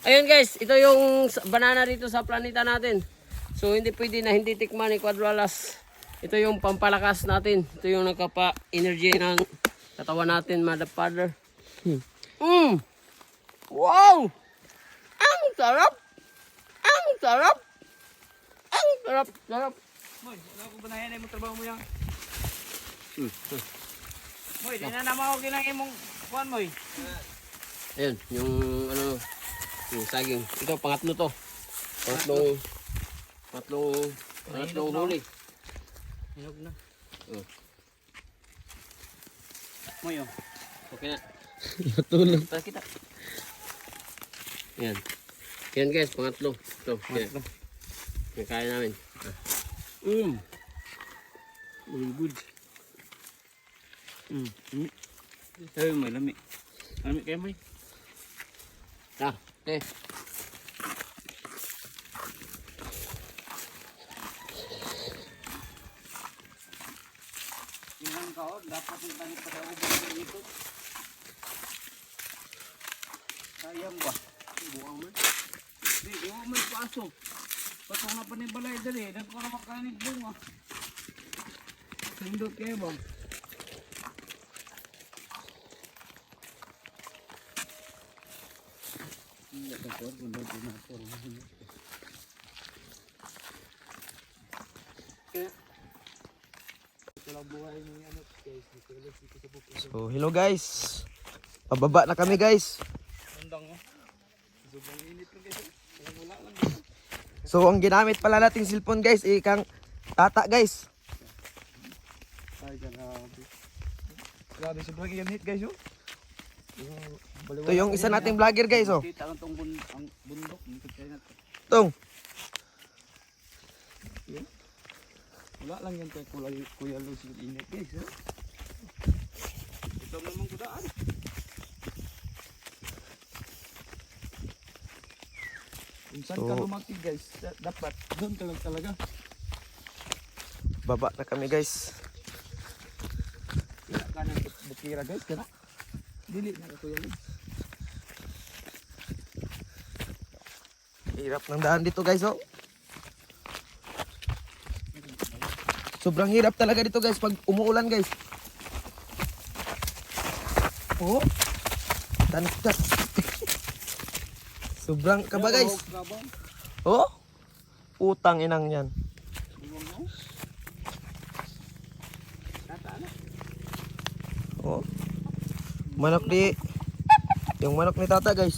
Ayun guys, ito yung banana dito sa planeta natin. So hindi pwede na hindi tikman ni Quadralas. Ito yung pampalakas natin. Ito yung nagkapa-energy ng katawan natin, mother father. Hmm. Mm. Wow! Ang sarap! Ang sarap! Ang sarap! Sarap! Moy, wala ko banayan ay mo trabaho mo yan. Moy, di na naman ako ginang imong kuan moy. Ayun, yung ano, yung saging. Ito, pangatlo to. Pangatlong, pangatlong, pangatlong huli. Hinog na. Oh, Moy oh. okay na. Matulog. Tara kita. Yan. Yan guys, pangatlo. Ito. Pangatlo. Yan kaya namin. Mm. Very good. Mm. Mm. Ay, moy lami. Lami kay moy. Ah, te. Ilang kaon dapat yung tani pa sa ubos dito. Sayang ba? Buang man. Di, di mo may pasok. Patong na pa ni balay dali. Nagko na makanig bunga. Sindot kayo ba? Hindi ka po, kung doon na po. So, hello guys. Pababa na kami guys. So, ang ginamit pala nating cellphone guys, ikang tata guys. Ay, grabe. Grabe, sobrang init guys oh. Ito yung isa nating vlogger guys oh. Kita lang tong bundok. Tong. Wala lang yan kay Kuya, Kuya Luz yung init guys. Oh. Ito naman kudaan. Kung saan ka So- lumaki guys, da- dapat doon ka lang talaga. Baba na kami guys. Wala ka ng bukira guys, kana. Dili na Kuya. Hirap ng daan dito guys oh. Sobrang hirap talaga dito guys pag umuulan guys. Oh. Taniktas. Sobrang kaba guys. Gabang. Oh. Utang inang yan. Iwan mo. Tata na. Oh. Manok di yung manok ni tata guys.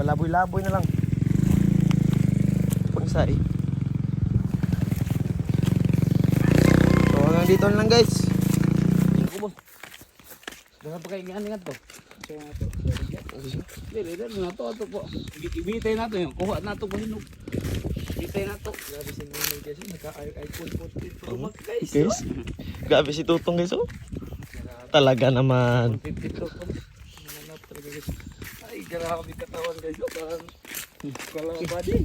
Palaboy-laboy na lang. Pangsay. So hanggang dito na lang guys. Dapat pa kayo nga to. Dili, dili na to ato po. Ibitay na to yung kuha na to hinog. Ibitay na to. Grabe si Mami guys, naka-iPhone 14 Pro Max guys. Guys. Gabi si Tutong guys oh. Talaga naman. 150 Pro Max. Mananap talaga guys. Ay, grabe katawan guys. Parang kala body.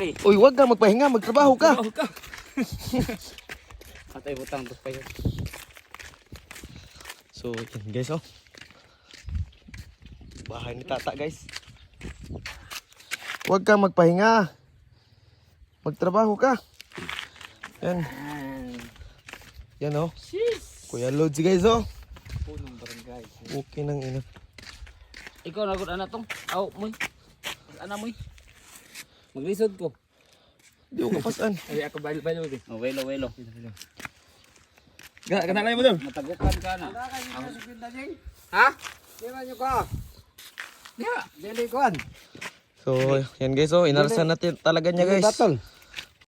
Ni, Uy, wag ka magpahinga, magtrabaho ka. trabaho ka. Atay butang to pa yun. So, yan guys oh. Bahay ni tata guys. Huwag ka magpahinga. Magtrabaho ka. Yan. Yan oh. Jeez. Kuya Lods guys oh. Okay nang ina. Ikaw nagod anak tong. Aw, moy. Ana moy. Maglisod ko. Di ko kapasan. Ay ako bail bail mo. Oh, welo welo. Gana kana lang mo dun. Matagukan ka na. Ha? Di ba nyo ko? Diya, dili kuan. So, yan guys oh. Inarasan natin talaga niya guys. Batol.